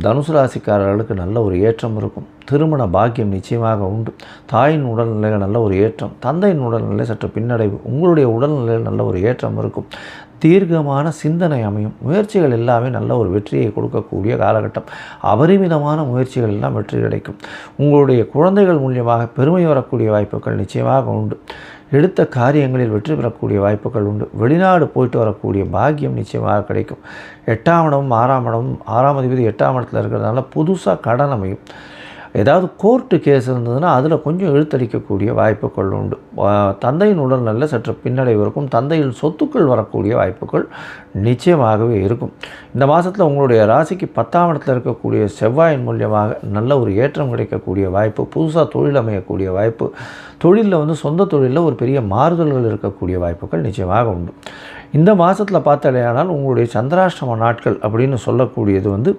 தனுசு ராசிக்காரர்களுக்கு நல்ல ஒரு ஏற்றம் இருக்கும். திருமண பாக்கியம் நிச்சயமாக உண்டு. தாயின் உடல்நிலையில் நல்ல ஒரு ஏற்றம் தந்தையின் உடல்நிலை சற்று பின்னடைவு உங்களுடைய உடல்நிலையில் நல்ல ஒரு ஏற்றம் இருக்கும். தீர்க்கமான சிந்தனை அமையும். முயற்சிகள் எல்லாமே நல்ல ஒரு வெற்றியை கொடுக்கக்கூடிய காலகட்டம். அபரிமிதமான முயற்சிகள் எல்லாம் வெற்றி கிடைக்கும். உங்களுடைய குழந்தைகள் மூலியமாக பெருமை வரக்கூடிய வாய்ப்புகள் நிச்சயமாக உண்டு. எடுத்த காரியங்களில் வெற்றி பெறக்கூடிய வாய்ப்புகள் உண்டு. வெளிநாடு போயிட்டு வரக்கூடிய பாக்கியம் நிச்சயமாக கிடைக்கும். எட்டாம் இடமும் ஆறாம் இடமும் ஆறாம் அதிபதி எட்டாம் இடத்துல இருக்கிறதுனால புதுசாக கடன் அமையும். ஏதாவது கோர்ட்டு கேஸ் இருந்ததுன்னா அதில் கொஞ்சம் இழுத்தடிக்கக்கூடிய வாய்ப்புகள் உண்டு. தந்தையின் உடல்நல சற்று பின்னடைவு இருக்கும். தந்தையில் சொத்துக்கள் வரக்கூடிய வாய்ப்புகள் நிச்சயமாகவே இருக்கும். இந்த மாதத்தில் உங்களுடைய ராசிக்கு பத்தாம் இடத்துல இருக்கக்கூடிய செவ்வாயின் மூலியமாக நல்ல ஒரு ஏற்றம் கிடைக்கக்கூடிய வாய்ப்பு புதுசாக தொழில் அமையக்கூடிய வாய்ப்பு தொழிலில் வந்து சொந்த தொழிலில் ஒரு பெரிய மாறுதல்கள் இருக்கக்கூடிய வாய்ப்புகள் நிச்சயமாக உண்டு. இந்த மாதத்தில் பார்த்தாலேயானால் உங்களுடைய சந்திராஷ்டம நாட்கள் அப்படின்னு சொல்லக்கூடியது வந்து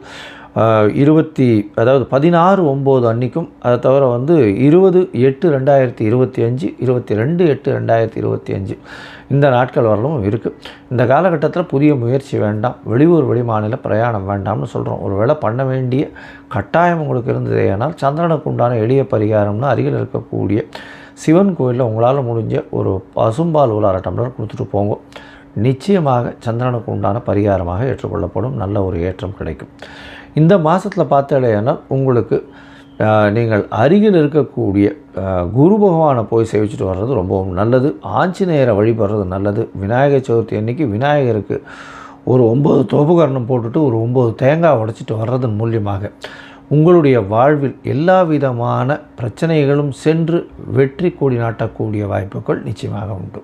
இருபத்தி அதாவது பதினாறு ஒம்பது அன்றைக்கும் அதை தவிர வந்து இருபது எட்டு ரெண்டாயிரத்தி இருபத்தி அஞ்சு இருபத்தி ரெண்டு எட்டு ரெண்டாயிரத்தி இருபத்தி அஞ்சு இந்த நாட்கள் வரலும் இருக்குது இந்த காலகட்டத்தில் புதிய முயற்சி வேண்டாம் வெளியூர் வெளிமாநில பிரயாணம் வேண்டாம்னு சொல்கிறோம் ஒரு வேளை பண்ண வேண்டிய கட்டாயம் உங்களுக்கு இருந்தது ஏனால் சந்திரனுக்கு உண்டான எளிய பரிகாரம்னு அருகில் இருக்கக்கூடிய சிவன் கோயிலில் உங்களால் முடிஞ்ச ஒரு பசும்பால் உலார டம்ளர் கொடுத்துட்டு போங்க. நிச்சயமாக சந்திரனுக்கு உண்டான பரிகாரமாக ஏற்றுக்கொள்ளப்படும். நல்ல ஒரு ஏற்றம் கிடைக்கும். இந்த மாதத்தில் பார்த்தாலேயானால் உங்களுக்கு நீங்கள் அருகில் இருக்கக்கூடிய குரு பகவானை போய் சேவிச்சுட்டு வர்றது ரொம்பவும் நல்லது. ஆஞ்சநேயரை வழிபடுறது நல்லது. விநாயகர் சதுர்த்தி அன்னைக்கு விநாயகருக்கு ஒரு ஒம்பது தோபகரணம் போட்டுட்டு ஒரு ஒம்பது தேங்காய் உடைச்சிட்டு வர்றதன் மூலியமாக உங்களுடைய வாழ்வில் எல்லா விதமான பிரச்சனைகளும் சென்று வெற்றி கூடி நாட்டக்கூடிய வாய்ப்புகள் நிச்சயமாக உண்டு.